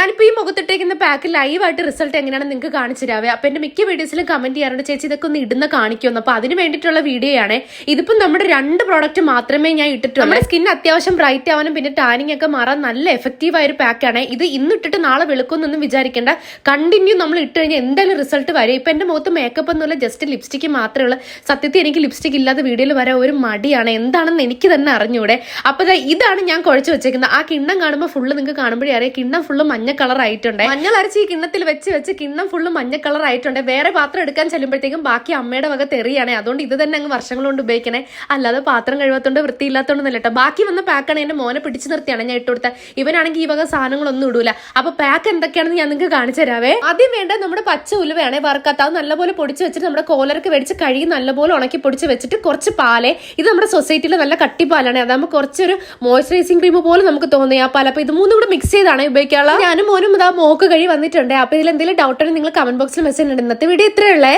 ഞാനിപ്പോൾ ഈ മുഖത്തിട്ടേക്കുന്ന പാക്ക് ലൈവായിട്ട് റിസൾട്ട് എങ്ങനെയാണ് നിങ്ങൾക്ക് കാണിച്ചു തരാവേ? അപ്പം എന്റെ മിക്ക വീഡിയോസിലും കമന്റ് ചെയ്യാറുണ്ട് ചേച്ചി ഇതൊക്കെ ഒന്ന് ഇടുന്ന കാണിക്കുമെന്ന് അപ്പോൾ അതിന് വേണ്ടിയിട്ടുള്ള വീഡിയോ ആണ് ഇതിപ്പം നമ്മുടെ രണ്ട് പ്രോഡക്റ്റ് മാത്രമേ ഞാൻ ഇട്ടിട്ടുള്ളൂ. നമ്മുടെ സ്കിൻ അത്യാവശ്യം ബ്രൈറ്റ് ആവാനും പിന്നെ ടാനിങ് ഒക്കെ മാറാൻ നല്ല എഫക്റ്റീവ് ആയ ഒരു പാക്കാണ് ഇത് ഇന്നിട്ടിട്ട് നാളെ വെളുക്കുമെന്നൊന്നും വിചാരിക്കേണ്ട. കണ്ടിന്യൂ നമ്മൾ ഇട്ട് കഴിഞ്ഞാൽ എന്തായാലും റിസൾട്ട് വരും. ഇപ്പം എന്റെ മുഖത്ത് മേക്കപ്പ് എന്നുള്ള ജസ്റ്റ് ലിപ്സ്റ്റിക്ക് മാത്രമേ ഉള്ളൂ. സത്യത്തിൽ എനിക്ക് ലിപ്സ്റ്റിക് ഇല്ലാതെ വീഡിയോയിൽ വരാൻ ഒരു മടിയാണ്. എന്താണെന്ന് എനിക്ക് തന്നെ അറിഞ്ഞൂടെ. അപ്പോൾ ഇതാണ് ഞാൻ കുഴച്ച് വെച്ചേക്കുന്നത്. ആ കിണ്ണം കാണുമ്പോൾ ഫുള്ള് നിങ്ങൾക്ക് കാണുമ്പോഴേ അറിയാം. കിണ്ണം ഫുള്ള് മഞ്ഞ കളർ ആയിട്ടുണ്ട് മഞ്ഞൾ അരച്ച് ഈ കിണ്ണത്തിൽ വെച്ച് വെച്ച് കിണ്ണം ഫുള്ള് മഞ്ഞ കളർ ആയിട്ടുണ്ട് വേറെ പാത്രം എടുക്കാൻ ചെല്ലുമ്പോഴത്തേക്കും ബാക്കി അമ്മയുടെ വക തെറിയാണ്. അതുകൊണ്ട് ഇത് തന്നെ അങ്ങ് വർഷങ്ങൾ കൊണ്ട് ഉപയോഗിക്കണേ. അല്ലാതെ പാത്രം കഴിവാത്തോണ്ട് വൃത്തിയില്ലാത്തോണ്ടല്ല കേട്ടോ ബാക്കി വന്ന പാക്കാണ് എന്റെ മോനെ പിടിച്ചു നിർത്തിയാണ് ഞാൻ ഇട്ടു കൊടുത്തത് ഇവനാണെങ്കിൽ ഈ വക സാധനങ്ങളൊന്നും ഇടൂല. അപ്പൊ പാക്ക് എന്തൊക്കെയാണെന്ന് ഞാൻ നിങ്ങൾക്ക് കാണിച്ചു തരാവേ. ആദ്യം വേണ്ട നമ്മുടെ പച്ച ഉലുവയാണ്. വറുക്കാത്ത അത് നല്ലപോലെ പൊടിച്ച് വെച്ചിട്ട് നമ്മുടെ കോലർക്ക് വെടിച്ച് കഴുകി നല്ലപോലെ ഉണക്കി പൊടിച്ച് വെച്ചിട്ട് കുറച്ച് പാലേ. ഇത് നമ്മുടെ സൊസൈറ്റിയിൽ നല്ല കട്ടിപ്പാലാണ്. അതാകുമ്പോൾ കുറച്ചൊരു മോയ്സ്ചറൈസിങ് ക്രീം പോലെ നമുക്ക് തോന്നിയ ആ പാൽ അപ്പൊ ഇത് മൂന്നും കൂടെ മിക്സ് ചെയ്താണ് ഉപയോഗിക്കാനുള്ള ഞാനും മോനും ഇതാ മോക്ക് കഴി വന്നിട്ടുണ്ട്. അപ്പൊ ഇതിൽ എന്തെങ്കിലും ഡൗട്ട് ഉണ്ടെങ്കിൽ നിങ്ങൾ കമന്റ് ബോക്സിൽ മെസ്സേജ് ഉണ്ട് ഇന്നത്തെ വീഡിയോ ഇത്രയുള്ളേ